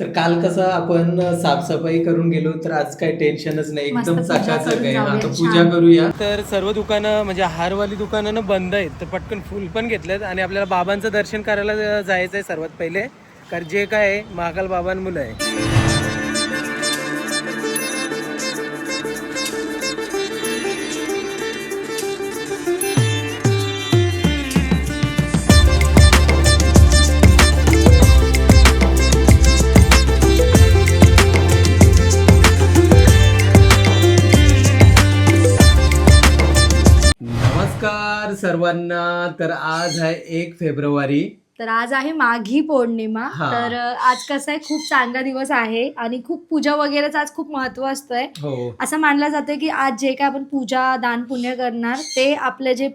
तर काल कसं आपण साफसफाई करून गेलो तर आज काही टेन्शनच नाही. मस्त एकदम पूजा करून जाऊया, आता छान. पूजा करूया. तर सर्व दुकानं म्हणजे हारवाली दुकानं ना बंद आहेत तर पटकन फुल पण घेतलेत आणि आपल्याला बाबांचं दर्शन करायला जायचं आहे सर्वात पहिले. कारण जे काय आहे महाकाल बाबांमुलं आहे. सर्वांना तर आज आहे एक फेब्रुवारी. तर आज आहे माघी पौर्णिमा. हा. तर आज कसं आहे खूप चांगला दिवस आहे आणि खूप पूजा वगैरेचं आज खूप महत्त्व असतंय. हो. असं मानलं जातं की आज जे काय आपण पूजा दान पुण्य करणार ते आपले जे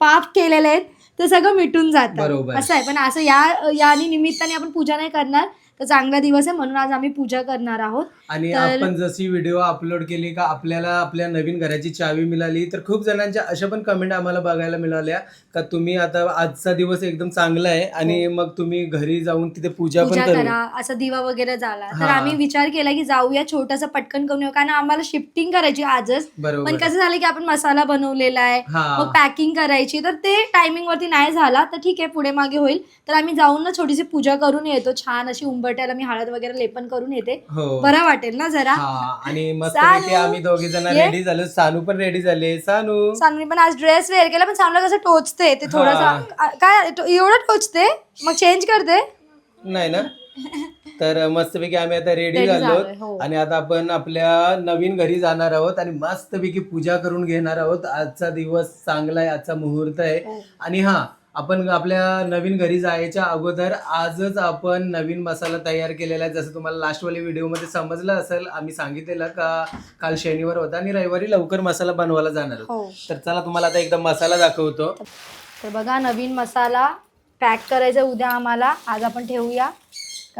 पाप केलेले आहेत ते सगळं मिटून जातं. बरोबर. असं आहे. पण असं या यानी निमित्ताने आपण पूजा नाही करणार. तर चांगला दिवस आहे म्हणून आज आम्ही पूजा करणार आहोत. आणि तर- आपण जशी व्हिडिओ अपलोड केली का आपल्याला आपल्या नवीन घराची चावी मिळाली तर खूप जणांच्या अशा पण कमेंट आम्हाला बघायला मिळाल्या का तुम्ही आता आजचा दिवस एकदम चांगला आहे आणि मग तुम्ही घरी जाऊन तिथे पूजा पण पूजा करू. करा असा दिवा वगैरे झाला. तर हा. आम्ही विचार केला की जाऊया छोटासा पटकन करून येऊ कारण आम्हाला शिफ्टिंग करायची आजच. पण बरोबर कसं झालं की आपण मसाला बनवलेला आहे हा. मग पॅकिंग करायची तर ते टायमिंग वरती नाही झाला. तर ठीक आहे पुढे मागे होईल. तर आम्ही जाऊन ना छोटीशी पूजा करून येतो छान अशी उंबरट्याला मी हळद वगैरे लेपन करून येते. हो. बरं वाटेल ना जरा? हा आणि मस्त सानू, आम्ही दोघे जण ये. रेडी झालो. सानू पण रेडी झाले. सानू. सानूने पण आज ड्रेस वेअर केला पण सानूला कसं टोचते ते थोडंसं. आ- काय टो- एवढं टोचते मग चेंज करते? नाही ना? तर मस्तपैकी आम्ही आता रेडी Ready झालो. हो. आणि आता आपण आपल्या नवीन घरी जाणार आहोत आणि मस्तपैकी पूजा करून घेणार आहोत. आजचा दिवस चांगला आहे आजचा मुहूर्त आहे. हो. आणि हा आपण आपल्या नवीन घरी जायच्या अगोदर आजच आपण नवीन मसाला तयार केलेला आहे. जसं तुम्हाला लास्टवाली व्हिडिओमध्ये समजलं असेल आम्ही सांगितलेलं का काल शनिवार होता आणि रविवारी लवकर मसाला बनवायला जाणार. हो. तर चला तुम्हाला आता एकदा मसाला दाखवतो. तर बघा नवीन मसाला पॅक करायचा उद्या आम्हाला. आज आपण ठेवूया.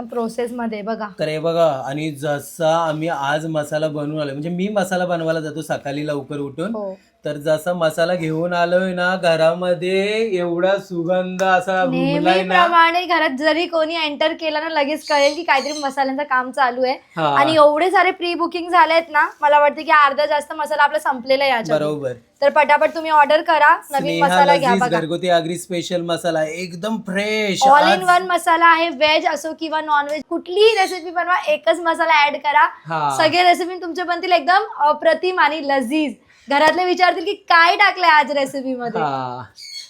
प्रोसेसमध्ये बघा. तर हे बघा आणि जसा आम्ही आज मसाला बनवून आलोय म्हणजे मी मसाला बनवायला जातो सकाळी लवकर उठून. हो. तर जसा मसाला घेऊन आलोय ना घरामध्ये एवढा सुगंध असा घुमलाय ना. नेहमीप्रमाणे घरात जरी कोणी एंटर केला ना लगेच कळेल की काहीतरी मसाल्यांचं काम चालू आहे. हा, आणि एवढे सारे प्री बुकिंग झालेत ना मला वाटतं की अर्धा जास्त मसाला आपला संपलेला आहे याच्यात. बरोबर. तर पटापट तुम्ही ऑर्डर करा नवीन स्नेहा मसाला घ्या लजीज बघा. घरगुती आगरी स्पेशल मसाला एकदम फ्रेश ऑल इन वन मसाला आहे व्हेज असो किंवा नॉन व्हेज कुठलीही रेसिपी बनवा एकच मसाला ऍड करा. सगळे रेसिपी तुमचे बनतील एकदम अप्रतिम आणि लजीज. घरातले विचारतील की काय टाकलंय आज रेसिपी मध्ये? हा.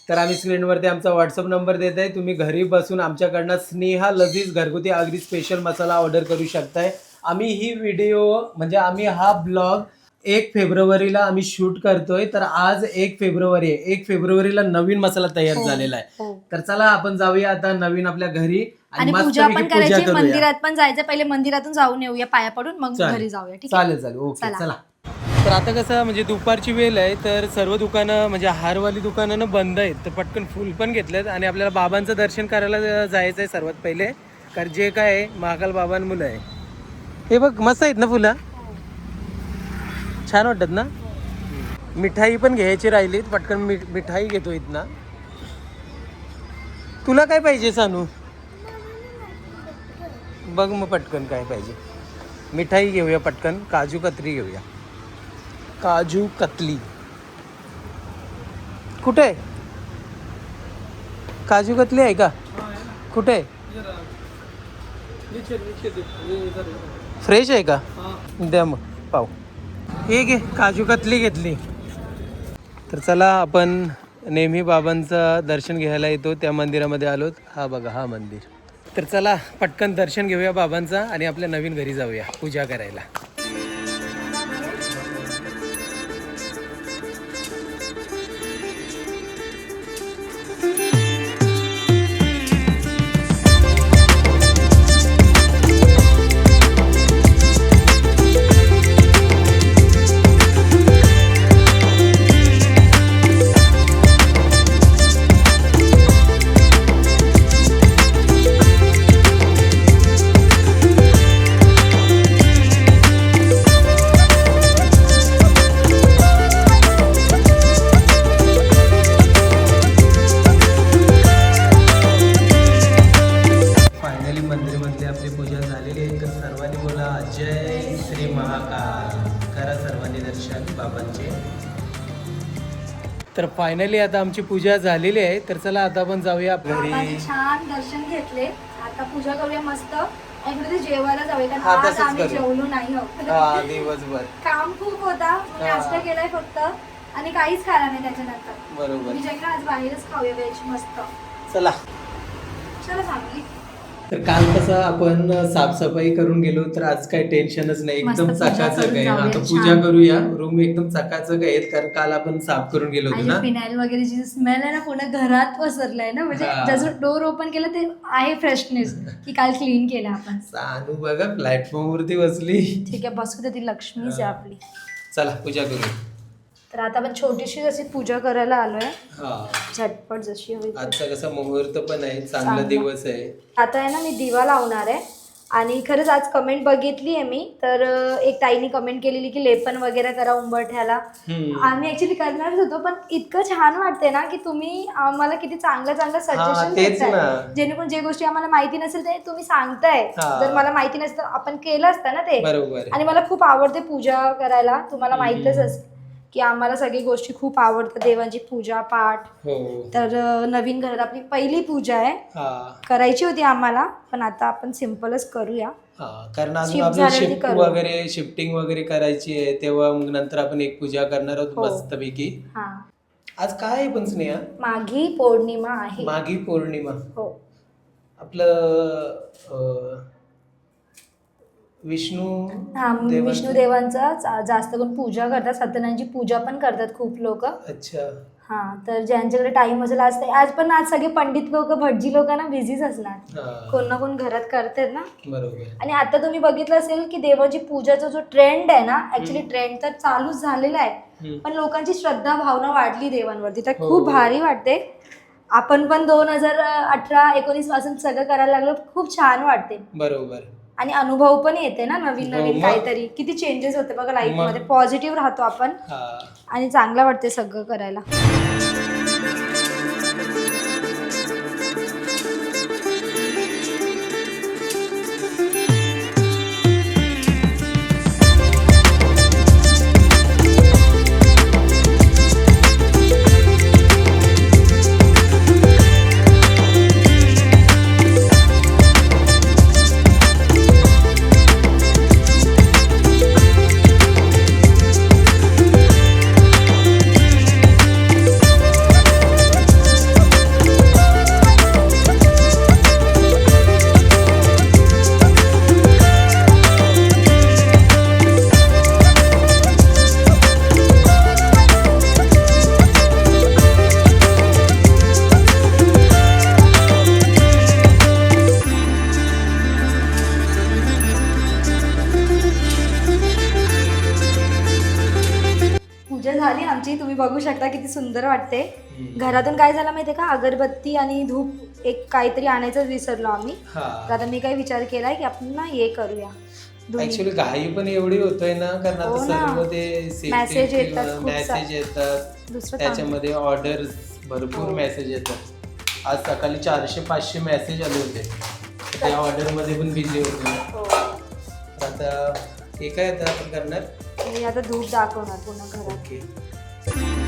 तर आम्ही स्क्रीनवरती आमचा व्हॉट्सअप नंबर देत आहे. तुम्ही घरी बसून आमच्याकडनं स्नेहा लजीज घरगुती आगरी स्पेशल मसाला ऑर्डर करू शकताय. आम्ही ही व्हिडिओ म्हणजे आम्ही हा ब्लॉग एक फेब्रुवारीला आम्ही शूट करतोय. तर आज एक फेब्रुवारी आहे. एक फेब्रुवारीला नवीन मसाला तयार हो. झालेला आहे. हो. तर चला आपण जाऊया आता नवीन आपल्या घरी आणि पूजा मस्तपैकी पण करायची. करूया. मंदिरात पण जायचं. पहिले मंदिरातून जाऊन येऊया. पाया पडून मग चालेल. घरी जाऊया. ठीक आहे? चालेल चालेल. ओके चला. चला. तर आता कसं म्हणजे दुपारची वेळ आहे तर सर्व दुकानं म्हणजे हारवाली दुकानं ना बंद आहेत. तर पटकन फुल पण घेतलेत आणि आपल्याला बाबांचं दर्शन करायला जायचं आहे सर्वात पहिले. कारण जे काय आहे महाकाल बाबांमुलं आहे. हे बघ मस्त आहेत ना फुलं? छान वाटतात ना? मिठाई पण घ्यायची राहिलीत. पटकन मि मिठाई घेतो इथनं. तुला काय पाहिजे सानू? बघ मग पटकन काय पाहिजे. मिठाई घेऊया पटकन. काजू कतरी घेऊया. काजू कतली. कुठे? आहे काजू कतली आहे का? कुठे? आहे फ्रेश आहे का? द्या मग पाव हे घे काजू कतली घेतली. तर चला आपण नेहमी बाबांचं दर्शन घ्यायला येतो त्या मंदिरामध्ये आलोत. हा बघा हा मंदिर. तर चला पटकन दर्शन घेऊया बाबांचं आणि आपल्या नवीन घरी जाऊया पूजा करायला. महाकाल. करा सर्वांनी दर्शन बाबांचे. तर फायनली आता आमची पूजा झालेली आहे. तर चला आता आपण जाऊया. छान दर्शन घेतले. आता पूजा करूया मस्त. आणि जेवायला जाऊया. कारण हा, आज तसंच आम्ही करू. जेवलो नाही आहोत हा दिवसभर. काम खूप होता. हा. नाश्ता केलाय फक्त. आणि काहीच खाला नाही त्याच्यानंतर. बरोबर. मी आज बाहेरच खाऊया व्हेज मस्त. चला. चला चांगली तर काल कसं आपण साफसफाई करून गेलो तर आज काही टेन्शनच नाही. एकदम चकाचक आहे. आता. पूजा करूया. रूम एकदम चकाचक आहेत कारण काल आपण साफ करून गेलो होतो ना. फिनाईल वगैरे जी स्मेल आहे ना पूर्ण घरात पसरलाय ना. म्हणजे. जसं डोर ओपन केलं ते आहे फ्रेशनेस की काल क्लीन केलं आपण. सानू बघा प्लॅटफॉर्म वरती बसली. ठीक आहे बसू दे ती लक्ष्मीच आहे. आपली. चला पूजा करू तर आता आपण छोटीशी जशी पूजा करायला आलोय हा झटपट जशी तशी. आजचा कसा मुहूर्त पण आहे चांगला चांगला. दिवस आहे आता आहे ना मी दिवा लावणार आहे आणि खरंच आज कमेंट बघितली आहे मी तर अं, एक ताईने कमेंट केलेली की लेपन वगैरे करा उंबरठ्याला हम्म. आम्ही ऍक्च्युली करणारच होतो पण इतकं छान वाटते ना की तुम्ही आम्हाला किती चांगलं चांगलं सजेशन तेच देताय ना. जेणेकरून जे गोष्टी आम्हाला माहिती नसेल ते तुम्ही सांगताय हा. जर मला माहिती नसतं आपण केलं असतं ना ते बरोबर आणि मला खूप आवडते पूजा करायला तुम्हाला हम्म. माहितच असतं की आम्हाला सगळी गोष्टी खूप आवडतात देवांची पूजा पाठ. हो. तर अं, नवीन घरात आपली पहिली पूजा आहे. हा. करायची होती आम्हाला पण आता आपण सिम्पलच करूया. हा कारण अजून Shift आपलं झाल्यावरती शिफ्ट करू. वगैरे शिफ्टिंग वगैरे करायची आहे तेव्हा मग नंतर आपण एक पूजा करणार आहोत हो. मस्तपैकी. हा. आज काय आहे पण स्नेहा? माघी पौर्णिमा आहे. मागी पौर्णिमा. हो. आपलं अं, विष्णू हा देवांचं- विष्णू देवांचा जा- जास्त करून पूजा करतात सत्यनारायणची पूजा पण करतात खूप लोक. अच्छा. हा तर ज्यांच्याकडे टाइम असेल आज ते- आज पण आज सगळे पंडित लोक भटजी लोक ना बिझीच असणार. हा. कोण ना कोण घरात करतात ना. बरोबर. आणि आता तुम्ही बघितलं असेल की देवाची पूजाचा जो ट्रेंड आहे ना ऍक्च्युली ट्रेंड तर चालूच झालेला आहे. हम्म. पण लोकांची श्रद्धा भावना वाढली देवांवरती. तर हो. खूप भारी वाटते. आपण पण दोन हजार अठरा एकोणीसपासून सगळं करायला लागलो खूप छान वाटते. बरोबर. आणि अनुभव पण येते ना नवीन हो, नवीन मग. काहीतरी किती चेंजेस होते बघा लाईफ मग. मध्ये पॉझिटिव्ह राहतो आपण हा आणि चांगलं वाटते सगळं करायला किती सुंदर वाटते. घरातून काय झालं माहितीये का? अगरबत्ती आणि धूप एक काहीतरी आणायचं विसरलो आम्ही. तर हा आता मी काय विचार केलाय की आपण ना हे करूया. ऍक्च्युली घाई पण एवढी होतोय ना कारण हो आता ना. सर्व ते Message येतात खूप मेसेज येतात. दुसरं त्याच्यामध्ये ऑर्डर भरपूर हो. मेसेज येतात. आज सकाळी चारशे पाचशे मेसेज आले होते. तर त्या ऑर्डरमध्ये पण बिझी होतो. हो. तर आता हे काय आता आपण करणार? मी आता धूप दाखवणार पुन्हा घरात. ओके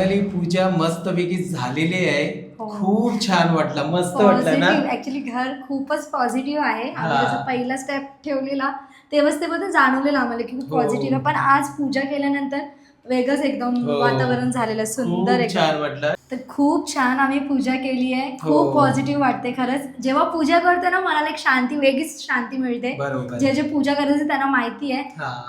फायनली पूजा मस्तपैकी झालेली आहे हो. खूप छान वाटला मस्त वाटलं ना ऍक्च्युली घर खूपच पॉझिटिव्ह आहे आम्ही हा. पहिला स्टेप ठेवलेला तेव्हाच ते जाणवलेलं आम्हाला की खूप हो. पॉझिटिव्ह पण आज पूजा केल्यानंतर वेगळंच एकदम हो. वातावरण झालेलं आहे, सुंदर खूप एकदम छान वाटलं तर खूप छान आम्ही पूजा केली आहे. खूप हो. पॉझिटिव्ह वाटते खरंच. जेव्हा पूजा करतो ना मनाला एक शांती वेगळीच शांती मिळते. जे जे पूजा करायचं त्यांना माहिती आहे.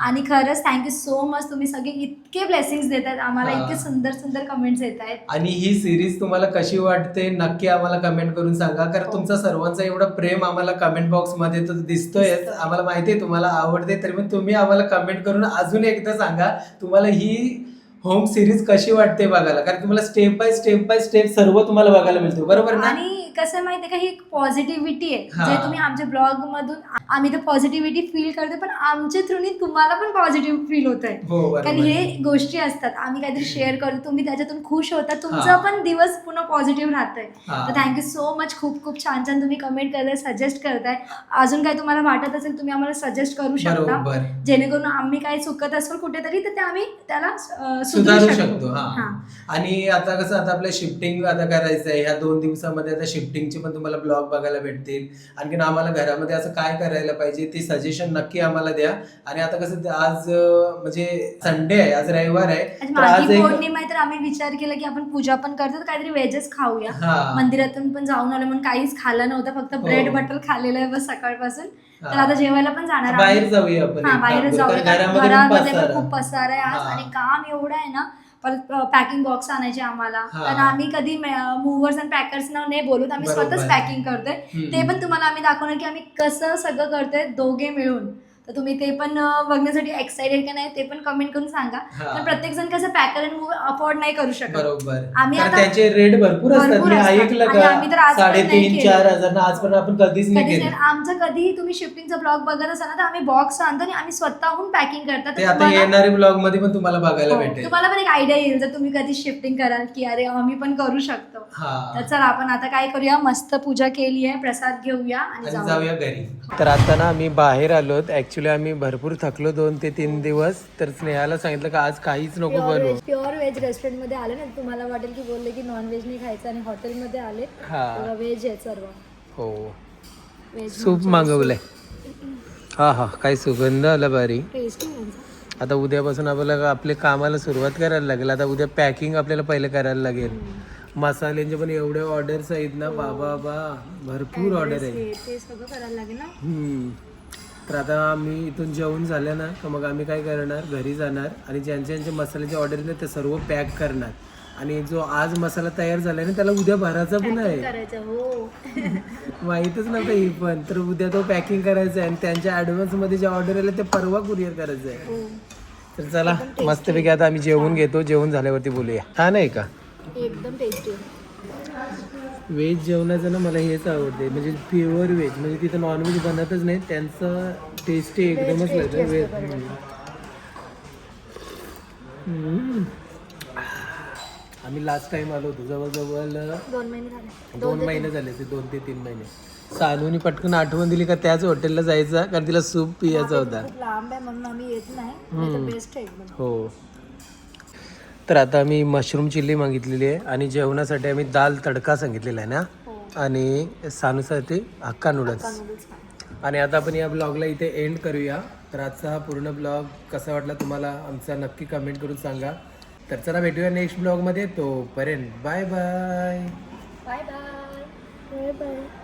आणि खरंच थँक्यू सो मच तुम्ही सगळे इतके ब्लेसिंग्स देतात आम्हाला. इतके सुंदर सुंदर कमेंट्स येत आहेत. आणि ही सिरीज तुम्हाला कशी वाटते नक्की आम्हाला कमेंट करून सांगा. कारण हो. तुमचं सर्वांचं एवढं प्रेम आम्हाला कमेंट बॉक्समध्ये तर दिसतोय. दिसतोय. आम्हाला माहिती आहे तुम्हाला आवडते. तरी पण तुम्ही आम्हाला कमेंट करून अजून एकदा सांगा. तुम्हाला ही होम सिरीज कशी वाटते बघायला? कारण तुम्हाला step by step by step सर्व तुम्हाला बघायला मिळतो. बरोबर ना? आणि कसं आहे माहितीये का? ही एक पॉझिटिव्हिटी आहे. हा. जे तुम्ही आमच्या ब्लॉग मधून आम्ही तर पॉझिटिव्हिटी फील करतो पण आमच्या थ्रूनी तुम्हाला पण पॉझिटिव्ह फील होत आहे कारण हे गोष्टी असतात. आम्ही काहीतरी शेअर करतो तुम्ही त्याच्यातून खुश होता तुमचा. पण दिवस पुन्हा पॉझिटिव्ह राहतोय. तर थँक्यू सो मच खूप खूप छान छान तुम्ही कमेंट करताय सजेस्ट करताय. अजून काय तुम्हाला वाटत असेल तुम्ही आम्हाला सजेस्ट करू शकता. जेणेकरून आम्ही काय चुकत असेल कुठेतरी तर ते आम्ही त्याला सुधारू शकतो. आणि आता कसं आता आपल्या शिफ्टिंग आता करायचं आहे ह्या दोन दिवसामध्ये आता शिफ्टिंगचे पण तुम्हाला ब्लॉग बघायला भेटतील. आणखीन आम्हाला घरामध्ये असं काय करायला पाहिजे ते सजेशन नक्की आम्हाला द्या आणि आता कसं आज म्हणजे संडे आहे आज रविवार आहे तर आज एक पौर्णिमा आहे तर आम्ही विचार केला की आपण पूजा पण करतो तर काहीतरी व्हेजच खाऊया हा मंदिरातून पण जाऊन आलो म्हणून काहीच खाल्लं नव्हतं फक्त हो. ब्रेड बटर खाल्लेलं आहे बस सकाळपासून तर हा. आता जेवायला पण जाणार बाहेर. जाऊया आपण हा एक बाहेर काम करू. जाऊया कारण घरामध्ये पण घरामध्ये पण पसारा. खूप पसार आहे आज हा. आणि काम एवढं आहे ना परत पॅकिंग बॉक्स आणायचे आम्हाला. कारण आम्ही कधी मुव्हर्स आणि पॅकर्स नाही बोलत आम्ही. स्वतःच पॅकिंग करतोय. ते पण तुम्हाला आम्ही दाखवणार की आम्ही कसं सगळं करतोय दोघे मिळून तर तुम्ही ते पण बघण्यासाठी एक्साइटेड का नाही ते पण कमेंट करून सांगा. हा. पण प्रत्येक जण कसं पॅकर अँड मूव्ह अफोर्ड नाही करू शकत. बरोबर. आम्ही आता- त्याचे रेट भरपूर असतात. मी. ऐकलं आम्ही तर आज साडेतीन. चार हजार आज पण आपण कधीच नाही केलं. आमचं कधीही तुम्ही शिफ्टिंगचा ब्लॉग बघत असाल ना तर आम्ही बॉक्स आणतो आणि आम्ही स्वतःहून पॅकिंग करतात. ते आता येणारे ब्लॉगमध्ये पण तुम्हाला बघायला भेटेल. तुम्हाला पण एक आयडिया येईल. जर तुम्ही कधी शिफ्टिंग कराल की अरे आम्ही पण करू शकतो. तर हा चला आपण आता काय करूया? मस्त पूजा केली आहे. प्रसाद घेऊया आणि जाऊया. जाऊया घरी. तर आता ना आम्ही बाहेर आलोत. ऍक्च्युली आम्ही भरपूर थकलो दोन ते तीन दिवस तर स्नेहाला सांगितलं का आज काहीच नको बनवू. प्युअर व्हेज रेस्टॉरंटमध्ये आले ना तुम्हाला वाटेल की बोलले की नॉन व्हेज नाही खायचं आणि हॉटेलमध्ये आले हा. व्हेज आहे सर्व. हो. Veg soup मागवलंय. हा हा काय सुगंध आला भारी. टेस्टी आता उद्यापासून आपल्याला आपले कामाला सुरुवात करायला लागेल. आता उद्या पॅकिंग आपल्याला पहिले करायला लागेल. मसाल्यांचे पण एवढे ऑर्डर्स आहेत ना बाबा बा भरपूर ऑर्डर आहे ते सगळं करायला लागेल ना. तर आता आम्ही इथून जेवून झालं ना का मग आम्ही काय करणार? घरी जाणार आणि ज्यांचे ज्यांचे मसाल्याचे ऑर्डर ना ते सर्व पॅक करणार. आणि जो आज मसाला तयार झालाय ना त्याला उद्या भरायचा पण आहे. करायचं हो. माहीतच नव्हतं ही पण. तर उद्या तो पॅकिंग करायचा आहे आणि त्यांच्या ॲडव्हान्समध्ये जे ऑर्डर आले ते परवा कुरिअर करायचं आहे. हो. तर चला मस्तपैकी आता आम्ही जेवून घेतो. जेवण झाल्यावरती बोलूया. छान आहे का? एकदम टेस्टी व्हेज जेवणाचं ना मला हेच आवडते म्हणजे प्युअर व्हेज म्हणजे तिथं नॉनव्हेज बनतच नाही त्यांचं टेस्टी एकदमच लागतं व्हेज. आम्ही लास्ट टाइम आलो होतो. जवळजवळ दोन महिने झाले. दोन महिने झाले ते दोन ते तीन महिने. सानूनी पटकन आठवण दिली का त्याच हॉटेलला जायचा? कारण तिला सूप पियाचा होता. खूप लांब आहे म्हणून आम्ही येत नाही. बेस्ट आहे एकदम. हो. तर आता आम्ही मशरूम चिल्ली मागितलेली आहे आणि जेवणासाठी आम्ही दाल तडका सांगितलेला आहे ना? हो. आणि सानूसाठी हक्का नूडल्स नूडल्स आणि आता आपण या ब्लॉगला इथे एंड करूया. तर आजचा हा पूर्ण ब्लॉग कसा वाटला तुम्हाला आमचा नक्की कमेंट करून सांगा. तर चला भेटूया नेक्स्ट ब्लॉगमध्ये तोपर्यंत bye bye bye bye bye bye